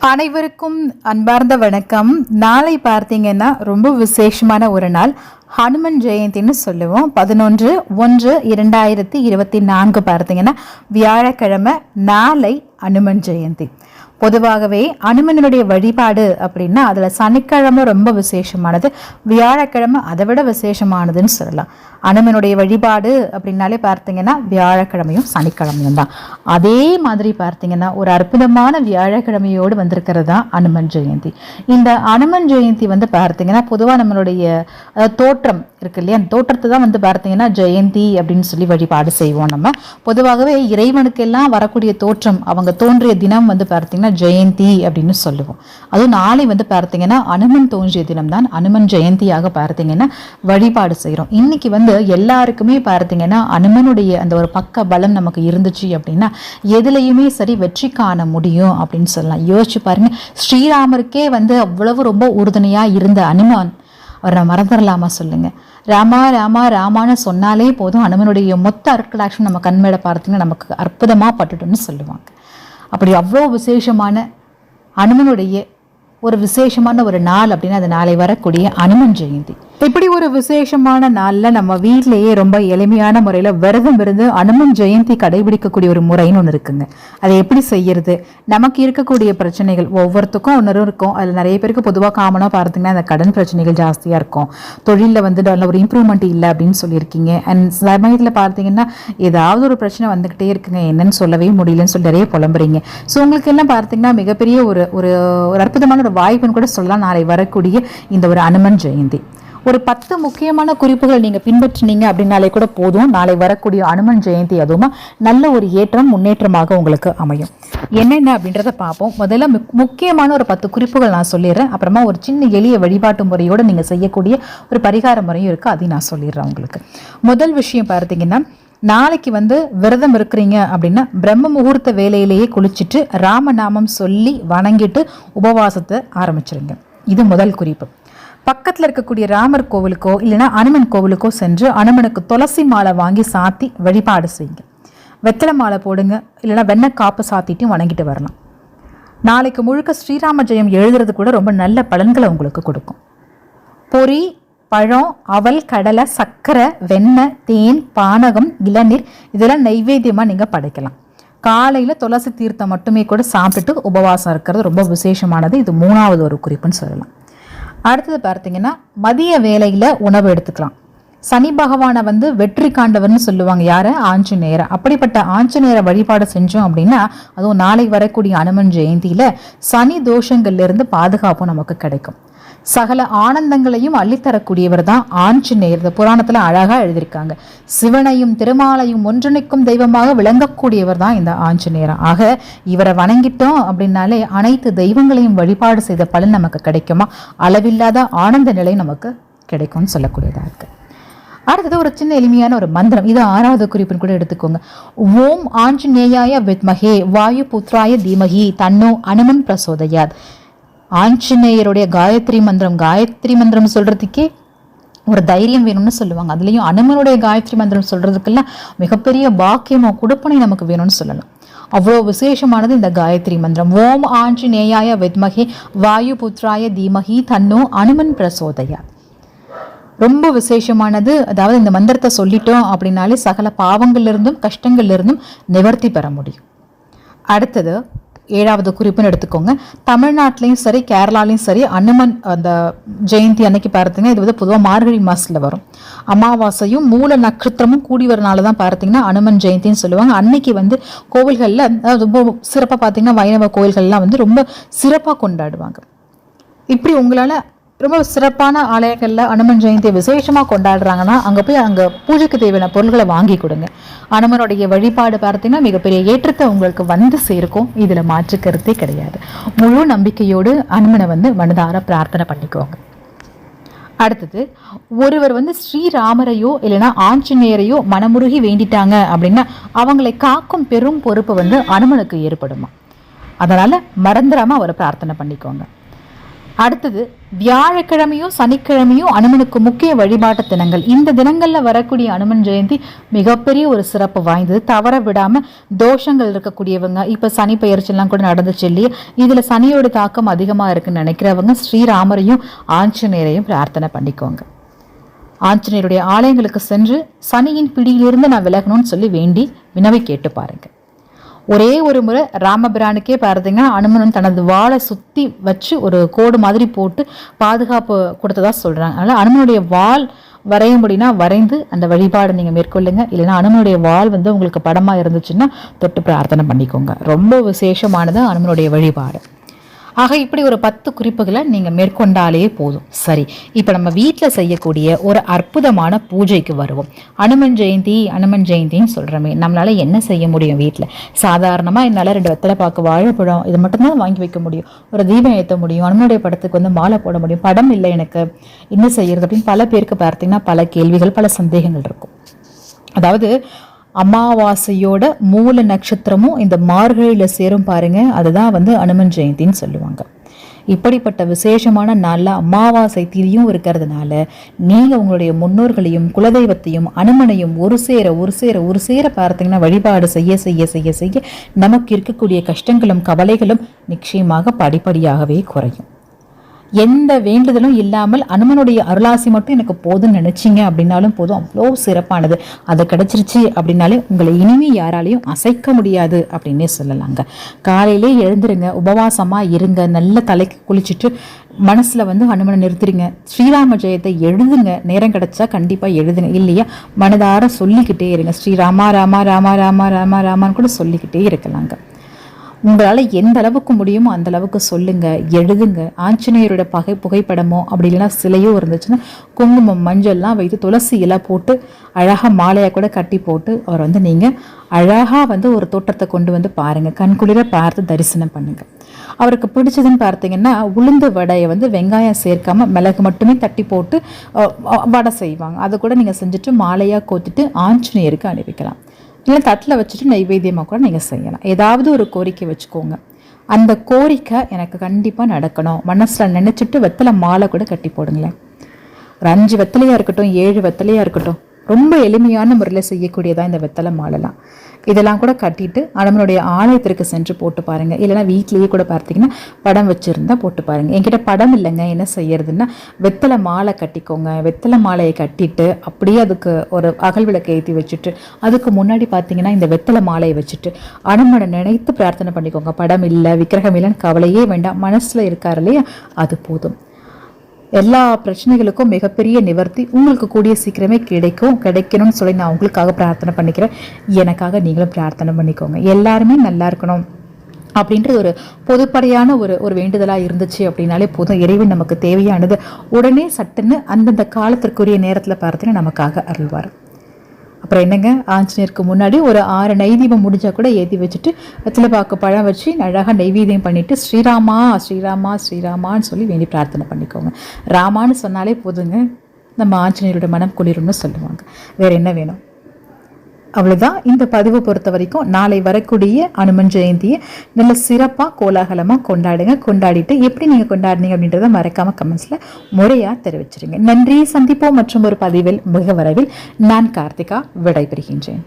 அனைவருக்கும் அன்பார்ந்த வணக்கம். நாளை பார்த்தீங்கன்னா ரொம்ப விசேஷமான ஒரு நாள். ஹனுமன் ஜெயந்தின்னு சொல்லுவோம். பதினொன்று ஒன்று இரண்டாயிரத்தி இருபத்தி நான்கு பார்த்தீங்கன்னா வியாழக்கிழமை நாளை அனுமன் ஜெயந்தி. பொதுவாகவே அனுமனுடைய வழிபாடு அப்படின்னா அதில் சனிக்கிழமை ரொம்ப விசேஷமானது வியாழக்கிழமை அதை விட விசேஷமானதுன்னு சொல்லலாம். அனுமனுடைய வழிபாடு அப்படின்னாலே பார்த்தீங்கன்னா வியாழக்கிழமையும் சனிக்கிழமையும் தான். அதே மாதிரி பார்த்தீங்கன்னா ஒரு அற்புதமான வியாழக்கிழமையோடு வந்திருக்கிறது தான் அனுமன் ஜெயந்தி. இந்த அனுமன் ஜெயந்தி வந்து பார்த்தீங்கன்னா பொதுவாக நம்மளுடைய தோற்றம் இருக்கு இல்லையா? அந்த தோற்றத்தை தான் வந்து பார்த்தீங்கன்னா ஜெயந்தி அப்படின்னு சொல்லி வழிபாடு செய்வோம் நம்ம. பொதுவாகவே இறைவனுக்கெல்லாம் வரக்கூடிய தோற்றம் அவங்க தோன்றிய தினம் வந்து பார்த்தீங்கன்னா ஜெயந்தி அப்படின்னு சொல்லுவோம். அதுவும் நாளை வந்து பார்த்தீங்கன்னா அனுமன் தோன்றிய தினம் தான் அனுமன் ஜெயந்தியாக பார்த்தீங்கன்னா வழிபாடு செய்கிறோம். இன்னைக்கு வந்து எல்லாருக்குமே பார்த்தீங்கன்னா அனுமனுடைய அந்த ஒரு பக்க பலம் நமக்கு இருந்துச்சு அப்படின்னா எதுலேயுமே சரி வெற்றி காண முடியும் அப்படின்னு சொல்லலாம். யோசிச்சு பாருங்க ஸ்ரீராமருக்கே வந்து அவ்வளவு ரொம்ப உறுதுணையாக இருந்த அனுமான். அவரை மறந்துடலாமா சொல்லுங்க. ராமா ராமா ராமான்னு சொன்னாலே போதும் அனுமனுடைய மொத்த அருட்கடாட்சம் நம்ம கண்மேட பார்த்தீங்கன்னா நமக்கு அற்புதமாக பட்டுட்டுன்னு சொல்லுவாங்க. அப்படி அவ்வளோ விசேஷமான அனுமனுடைய ஒரு விசேஷமான ஒரு நாள் அப்படின்னு அது நாளை வரக்கூடிய அனுமன் ஜெயந்தி. இப்படி ஒரு விசேஷமான நாளில் நம்ம வீட்டிலேயே ரொம்ப எளிமையான முறையில் விரதம் இருந்து அனுமன் ஜெயந்தி கடைபிடிக்கக்கூடிய ஒரு முறைன்னு ஒன்று இருக்குங்க. அதை எப்படி செய்யறது? நமக்கு இருக்கக்கூடிய பிரச்சனைகள் ஒவ்வொருத்துக்கும் ஒன்று இருக்கும். அதில் நிறைய பேருக்கு பொதுவாக காமனாக பார்த்தீங்கன்னா அந்த கடன் பிரச்சனைகள் ஜாஸ்தியாக இருக்கும். தொழிலில் வந்து நல்ல ஒரு இம்ப்ரூவ்மெண்ட் இல்லை அப்படின்னு சொல்லியிருக்கீங்க. அண்ட் சமயத்தில் பார்த்தீங்கன்னா ஏதாவது ஒரு பிரச்சனை வந்துக்கிட்டே இருக்குங்க. என்னன்னு சொல்லவே முடியலன்னு சொல்லி நிறைய புலம்புறீங்க. ஸோ உங்களுக்கு எல்லாம் பார்த்தீங்கன்னா மிகப்பெரிய ஒரு ஒரு ஒரு அற்புதமான ஒரு வாய்ப்புன்னு கூட சொல்லலாம். நாளை வரக்கூடிய இந்த ஒரு அனுமன் ஜெயந்தி. ஒரு பத்து முக்கியமான குறிப்புகள் நீங்கள் பின்பற்றினீங்க அப்படின்னாலே கூட போதும். நாளை வரக்கூடிய அனுமன் ஜெயந்தி அதுவும் நல்ல ஒரு ஏற்றம் முன்னேற்றமாக உங்களுக்கு அமையும். என்னென்ன அப்படின்றத பார்ப்போம். முதல்ல முக்கியமான ஒரு பத்து குறிப்புகள் நான் சொல்லிடுறேன். அப்புறமா ஒரு சின்ன எளிய வழிபாட்டு முறையோடு நீங்கள் செய்யக்கூடிய ஒரு பரிகார முறையும் இருக்குது அதையும் நான் சொல்லிடுறேன் உங்களுக்கு. முதல் விஷயம் பார்த்தீங்கன்னா நாளைக்கு வந்து விரதம் இருக்கிறீங்க அப்படின்னா பிரம்ம முகூர்த்த வேலையிலேயே குளிச்சுட்டு ராமநாமம் சொல்லி வணங்கிட்டு உபவாசத்தை ஆரம்பிச்சிருங்க. இது முதல் குறிப்பு. பக்கத்தில் இருக்கக்கூடிய ராமர் கோவிலுக்கோ இல்லைன்னா அனுமன் கோவிலுக்கோ சென்று அனுமனுக்கு துளசி மாலை வாங்கி சாத்தி வழிபாடு செய்யுங்க. வெத்தலை மாலை போடுங்க இல்லைன்னா வெண்ணெய் காப்பு சாத்திட்டும் வணங்கிட்டு வரலாம். நாளைக்கு முழுக்க ஸ்ரீராம ஜெயம் எழுதுறது கூட ரொம்ப நல்ல பலன்களை உங்களுக்கு கொடுக்கும். பொரி பழம் அவல் கடலை சர்க்கரை வெண்ணெய் தேன் பானகம் இளநீர் இதெல்லாம் நைவேத்தியமாக நீங்கள் படைக்கலாம். காலையில் துளசி தீர்த்தம் மட்டுமே கூட சாப்பிட்டு உபவாசம் இருக்கிறது ரொம்ப விசேஷமானது. இது மூணாவது ஒரு குறிப்புன்னு சொல்லலாம். அடுத்தது பார்த்தீங்கன்னா மதிய வேலையில் உணவு எடுத்துக்கலாம். சனி பகவானை வந்து வெற்றி காண்டவர்னு சொல்லுவாங்க யாரை? ஆஞ்சநேயரை. அப்படிப்பட்ட ஆஞ்சநேயரை வழிபாடு செஞ்சோம் அப்படின்னா அதுவும் நாளை வரக்கூடிய அனுமன் ஜெயந்தியில் சனி தோஷங்கள்லேருந்து பாதுகாப்பும் நமக்கு கிடைக்கும். சகல ஆனந்தங்களையும் அள்ளித்தரக்கூடியவர் தான் ஆஞ்சநேயர். இந்த புராணத்துல அழகா எழுதியிருக்காங்க. சிவனையும் திருமாலையும் ஒன்றிணைக்கும் தெய்வமாக விளங்கக்கூடியவர் தான் இந்த ஆஞ்சநேயர். ஆக இவரை வணங்கிட்டோம் அப்படின்னாலே அனைத்து தெய்வங்களையும் வழிபாடு செய்த பலன் நமக்கு கிடைக்குமா? அளவில்லாத ஆனந்த நிலை நமக்கு கிடைக்கும்னு சொல்லக்கூடியதா இருக்கு. அடுத்தது ஒரு சின்ன எளிமையான ஒரு மந்திரம். இது ஆறாவது குறிப்புன்னு கூட எடுத்துக்கோங்க. ஓம் ஆஞ்சநேயாய வித்மஹே வாயு புத்ராய தீமகி தன்னோ அனுமன் பிரசோதயாத். ஆஞ்சநேயருடைய காயத்ரி மந்திரம் காயத்ரி மந்திரம் சொல்கிறதுக்கே ஒரு தைரியம் வேணும்னு சொல்லுவாங்க. அதுலேயும் அனுமனுடைய காயத்ரி மந்திரம் சொல்கிறதுக்கெல்லாம் மிகப்பெரிய பாக்கியமோ கொடுப்பனை நமக்கு வேணும்னு சொல்லலாம் அவ்வளோ விசேஷமானது இந்த காயத்ரி மந்திரம். ஓம் ஆஞ்சநேயாய வித்மஹே வாயு புத்ராய தீமகி தன்னோ அனுமன் பிரசோதயா. ரொம்ப விசேஷமானது. அதாவது இந்த மந்திரத்தை சொல்லிட்டோம் அப்படின்னாலே சகல பாவங்கள்லேருந்தும் கஷ்டங்கள்லேருந்தும் நிவர்த்தி பெற முடியும். அடுத்தது ஏழாவது குறிப்புன்னு எடுத்துக்கோங்க. தமிழ்நாட்டிலையும் சரி கேரளாலையும் சரி அனுமன் அந்த ஜெயந்தி அன்னைக்கு பார்த்தீங்கன்னா இது வந்து பொதுவாக மார்கழி மாசத்துல வரும். அமாவாசையும் மூல நட்சத்திரமும் கூடி வரனால தான் பார்த்தீங்கன்னா அனுமன் ஜெயந்தின்னு சொல்லுவாங்க. அன்னைக்கு வந்து கோவில்களில் ரொம்ப சிறப்பாக பார்த்தீங்கன்னா வைணவ கோயில்கள்லாம் வந்து ரொம்ப சிறப்பாக கொண்டாடுவாங்க. இப்படி உங்களால் ரொம்ப சிறப்பான ஆலயங்களில் அனுமன் ஜெயந்தியை விசேஷமாக கொண்டாடுறாங்கன்னா அங்கே போய் அங்கே பூஜைக்கு தேவையான பொருட்களை வாங்கி கொடுங்க. அனுமனுடைய வழிபாடு பார்த்தீங்கன்னா மிகப்பெரிய ஏற்றத்தை உங்களுக்கு வந்து சேர்க்கும். இதில் மாற்று கருத்தே கிடையாது. முழு நம்பிக்கையோடு அனுமனை வந்து மனதார பிரார்த்தனை பண்ணிக்கோங்க. அடுத்தது ஒருவர் வந்து ஸ்ரீராமரையோ இல்லைன்னா ஆஞ்சநேயரையோ மனமுருகி வேண்டிட்டாங்க அப்படின்னா அவங்களை காக்கும் பெரும் பொறுப்பு வந்து அனுமனுக்கு ஏற்படுமா? அதனால் மறந்துடாமல் அவரை பிரார்த்தனை பண்ணிக்கோங்க. அடுத்தது வியாழக்கிழமையும் சனிக்கிழமையும் அனுமனுக்கு முக்கிய வழிபாட்டு தினங்கள். இந்த தினங்களில் வரக்கூடிய அனுமன் ஜெயந்தி மிகப்பெரிய ஒரு சிறப்பு வாய்ந்தது. தவற விடாமல் தோஷங்கள் இருக்கக்கூடியவங்க இப்போ சனி பயிற்சியெல்லாம் கூட நடந்துச்சு இல்லையா? இதில் சனியோட தாக்கம் அதிகமாக இருக்குன்னு நினைக்கிறவங்க ஸ்ரீராமரையும் ஆஞ்சநேயரையும் பிரார்த்தனை பண்ணிக்கோங்க. ஆஞ்சநேயருடைய ஆலயங்களுக்கு சென்று சனியின் பிடியிலிருந்து நான் விலகணும்னு சொல்லி வேண்டி வினவை கேட்டு பாருங்கள் ஒரே ஒரு முறை ராமபிரானுக்கே பார்த்தீங்கன்னா அனுமனன் தனது வாழை சுற்றி வச்சு ஒரு கோடு மாதிரி போட்டு பாதுகாப்பு கொடுத்ததா சொல்கிறாங்க அதனால் அனுமனுடைய வால் வரைய முடியும்னா வரைந்து அந்த வழிபாடு நீங்கள் மேற்கொள்ளுங்க. இல்லைன்னா அனுமனுடைய வாள் வந்து உங்களுக்கு படமாக இருந்துச்சுன்னா தொட்டு பிரார்த்தனை பண்ணிக்கோங்க. ரொம்ப விசேஷமானது அனுமனுடைய வழிபாடு. ஆக இப்படி ஒரு பத்து குறிப்புகளை நீங்கள் மேற்கொண்டாலே போதும். சரி இப்போ நம்ம வீட்டில் செய்யக்கூடிய ஒரு அற்புதமான பூஜைக்கு வருவோம். அனுமன் ஜெயந்தி அனுமன் ஜெயந்தின்னு சொல்கிறோமே நம்மளால் என்ன செய்ய முடியும் வீட்டில் சாதாரணமாக என்னால் ரெண்டு வெத்தலை பார்க்க வாழைப்பழம் இது மட்டும்தான் வாங்கி வைக்க முடியும். ஒரு தீபம் ஏற்ற முடியும் அனுமனுடைய படத்துக்கு வந்து மாலை போட முடியும். படம் இல்லை எனக்கு. என்ன செய்யறது அப்படின்னு பல பேருக்கு பார்த்தீங்கன்னா பல கேள்விகள் பல சந்தேகங்கள் இருக்கும். அதாவது அமாவாசையோட மூல நட்சத்திரமும் இந்த மார்கழியில் சேரும் பாருங்க. அதுதான் வந்து அனுமன் ஜெயந்தின்னு சொல்லுவாங்க. இப்படிப்பட்ட விசேஷமான நாளில் அமாவாசை திதியும் இருக்கிறதுனால நீங்கள் உங்களுடைய முன்னோர்களையும் குலதெய்வத்தையும் அனுமனையும் ஒரு சேர ஒரு சேர ஒரு சேர பார்த்தீங்கன்னா வழிபாடு செய்ய செய்ய செய்ய செய்ய நமக்கு இருக்கக்கூடிய கஷ்டங்களும் கவலைகளும் நிச்சயமாக படிப்படியாகவே குறையும். எந்த வேண்டுதலும் இல்லாமல் அனுமனுடைய அருளாசி மட்டும் எனக்கு போதும்னு நினச்சிங்க அப்படின்னாலும் போதும். அவ்வளோ சிறப்பானது. அது கிடைச்சிருச்சு அப்படின்னாலே உங்களை இனிமே யாராலையும் அசைக்க முடியாது அப்படின்னே சொல்லலாங்க. காலையிலே எழுந்துருங்க உபவாசமாக இருங்க நல்ல தலைக்கு குளிச்சுட்டு மனசில் வந்து ஹனுமனை நிறுத்துறீங்க ஸ்ரீராம ஜெயத்தை எழுதுங்க. நேரம் கிடச்சா கண்டிப்பாக எழுதுங்க. இல்லையா? மனதார சொல்லிக்கிட்டே இருங்க. ஸ்ரீராமா ராமா ராமா ராமா ராமா ராமான்னு கூட சொல்லிக்கிட்டே இருக்கலாங்க. உங்களால் எந்த அளவுக்கு முடியுமோ அந்த அளவுக்கு சொல்லுங்க எழுதுங்க. ஆஞ்சநேயரோட பகை புகைப்படமோ அப்படி இல்லைன்னா சிலையோ இருந்துச்சுன்னா குங்குமம் மஞ்சள்லாம் வைத்து துளசி இலை போட்டு அழகாக மாலையாக கூட கட்டி போட்டு அவர் வந்து நீங்கள் அழகாக வந்து ஒரு தோட்டத்தை கொண்டு வந்து பாருங்கள் கண்குளிர பார்த்து தரிசனம் பண்ணுங்கள் அவருக்கு பிடிச்சதுன்னு பார்த்தீங்கன்னா உளுந்து வடையை வந்து வெங்காயம் சேர்க்காம மிளகு மட்டுமே தட்டி போட்டு வடை செய்வாங்க. அதை கூட நீங்கள் செஞ்சுட்டு மாலையாக கோத்துட்டு ஆஞ்சநேயருக்கு அனுப்பிக்கலாம். இல்லை தட்டில் வச்சுட்டு நைவேத்தியமாக கூட நீங்கள் செய்யலாம். ஏதாவது ஒரு கோரிக்கை வச்சுக்கோங்க. அந்த கோரிக்கை எனக்கு கண்டிப்பாக நடக்கணும். மனசில் நினச்சிட்டு வெத்தலை மாலை கூட கட்டி போடுங்களேன். ஒரு அஞ்சு வெத்தலையாக இருக்கட்டும் ஏழு வெத்தலையாக இருக்கட்டும் ரொம்ப எளிமையான முறையில் செய்யக்கூடியதாக இந்த வெத்தலை மாலைலாம் இதெல்லாம் கூட கட்டிட்டு அனுமனுடைய ஆலயத்திற்கு சென்று போட்டு பாருங்க. இல்லைன்னா வீட்லேயே கூட பார்த்தீங்கன்னா படம் வச்சுருந்தா போட்டு பாருங்க. என்கிட்ட படம் இல்லைங்க. என்ன செய்யறதுன்னா வெத்தலை மாலை கட்டிக்கோங்க. வெத்தலை மாலையை கட்டிட்டு அப்படியே அதுக்கு ஒரு அகல் விளக்கு ஏற்றி வச்சுட்டு அதுக்கு முன்னாடி பார்த்தீங்கன்னா இந்த வெத்தலை மாலையை வச்சுட்டு அனுமனை நினைத்து பிரார்த்தனை பண்ணிக்கோங்க. படம் இல்லை விக்கிரகம் இல்லைன்னு கவலையே வேண்டாம். மனசில் இருக்கார் இல்லையா? அது போதும். எல்லா பிரச்சனைகளுக்கும் மிகப்பெரிய நிவர்த்தி உங்களுக்கு கூடிய சீக்கிரமே கிடைக்கும் கிடைக்கணும்னு சொல்லி நான் உங்களுக்காக பிரார்த்தனை பண்ணிக்கிறேன். எனக்காக நீங்களும் பிரார்த்தனை பண்ணிக்கோங்க. எல்லாருமே நல்லா இருக்கணும் அப்படின்றது ஒரு பொதுப்படையான ஒரு ஒரு வேண்டுதலாக இருந்துச்சு அப்படின்னாலே போதும். இறைவன் நமக்கு தேவையானது உடனே சட்டுன்னு அந்தந்த காலத்திற்குரிய நேரத்தில் பார்த்தீங்கன்னா நமக்காக அருள்வார். அப்புறம் என்னங்க? ஆஞ்சநேயருக்கு முன்னாடி ஒரு ஆறு நைதீபம் முடிஞ்சால் கூட ஏற்றி வச்சுட்டு வெத்தலை பாக்கு பழம் வச்சு அழகாக நைவேத்தியம் பண்ணிவிட்டு ஸ்ரீராமா ஸ்ரீராமா ஸ்ரீராமான்னு சொல்லி வேண்டி பிரார்த்தனை பண்ணிக்கோங்க. ராமான்னு சொன்னாலே போதுங்க. நம்ம ஆஞ்சநேயரோட மனம் குளிரும்னு சொல்லுவாங்க. வேறு என்ன வேணும்? அவ்வளோதான் இந்த பதிவு பொறுத்த வரைக்கும் நாளை வரக்கூடிய அனுமன் ஜெயந்தியை நல்ல சிறப்பாக கோலாகலமாக கொண்டாடுங்க. கொண்டாடிட்டு எப்படி நீங்கள் கொண்டாடுனீங்க அப்படின்றத மறக்காம கமெண்ட்ஸில் முறையாக தெரிவிச்சிருங்க. நன்றி. சந்திப்போம் மற்றும் ஒரு பதிவில் மிக வரவில் நான் கார்த்திகா விடைபெறுகின்றேன்.